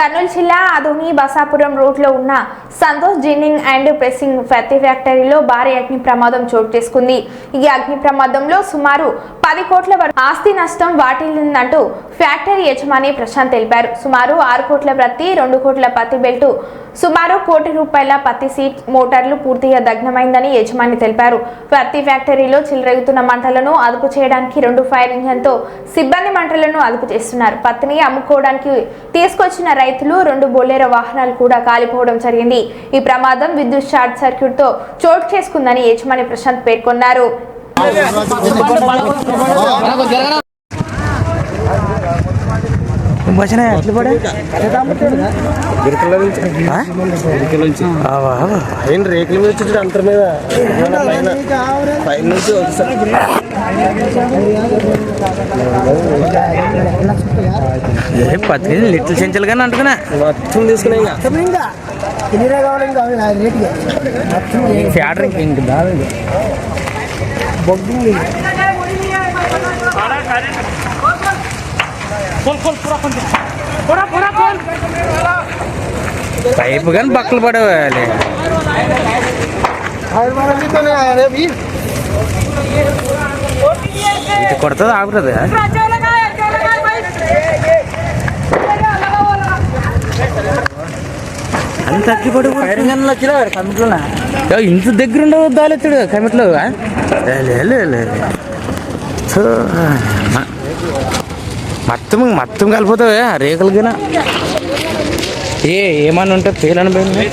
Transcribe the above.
కర్నూలు జిల్లా అదోని బసాపురం రోడ్లో ఉన్న సంతోష్ జిన్నింగ్ అండ్ ప్రెసింగ్ ప్రతి ఫ్యాక్టరీలో భారీ అగ్ని ప్రమాదం చోటు చేసుకుంది. ఈ అగ్ని ప్రమాదంలో సుమారు పది కోట్ల వరకు ఆస్తి నష్టం వాటిల్లిందంటూ ఫ్యాక్టరీ యజమాని ప్రశాంత్ తెలిపారు. సుమారు ఆరు కోట్ల ప్రతి రెండు కోట్ల పత్తి బెల్టు సుమారు కోటి రూపాయల పత్తి సీట్ మోటార్లు పూర్తిగా దగ్నమైందని యజమాని తెలిపారు. పత్తి ఫ్యాక్టరీలో చెలరేగుతున్న మంటలను అదుపు చేయడానికి రెండు ఫైర్ ఇంజన్తో సిబ్బంది మంటలను అదుపు చేస్తున్నారు. పత్తిని అమ్ముకోవడానికి తీసుకొచ్చిన రైతులు రెండు బొలేరో వాహనాలు కూడా కాలిపోవడం జరిగింది. ఈ ప్రమాదం విద్యుత్ షార్ట్ సర్క్యూట్తో చోటు చేసుకుందని యజమాని ప్రశాంత్ పేర్కొన్నారు. పడే ఆయన రేకుల మీద వచ్చి అంతర్ మీద? పైన నుంచి వచ్చేసారు పత్తి లిటిల్ చెంచలు కానీ అంటున్నా. మొత్తం తీసుకునే ఇంకా. ఫ్యాడర్ ఇంక ఇంక దాని పైపు కానీ బక్కలు పడేవాలి ఇది కొడుతుంది ఆగుతుంది అంత తగ్గిపడి ఇంత దగ్గర ఉండవు దాలెత్తాడు కమిట్లో మొత్తం మొత్తం కలిపోతావే రేకులకినా ఏ ఏమన్నా ఉంటే పేలని పోయింది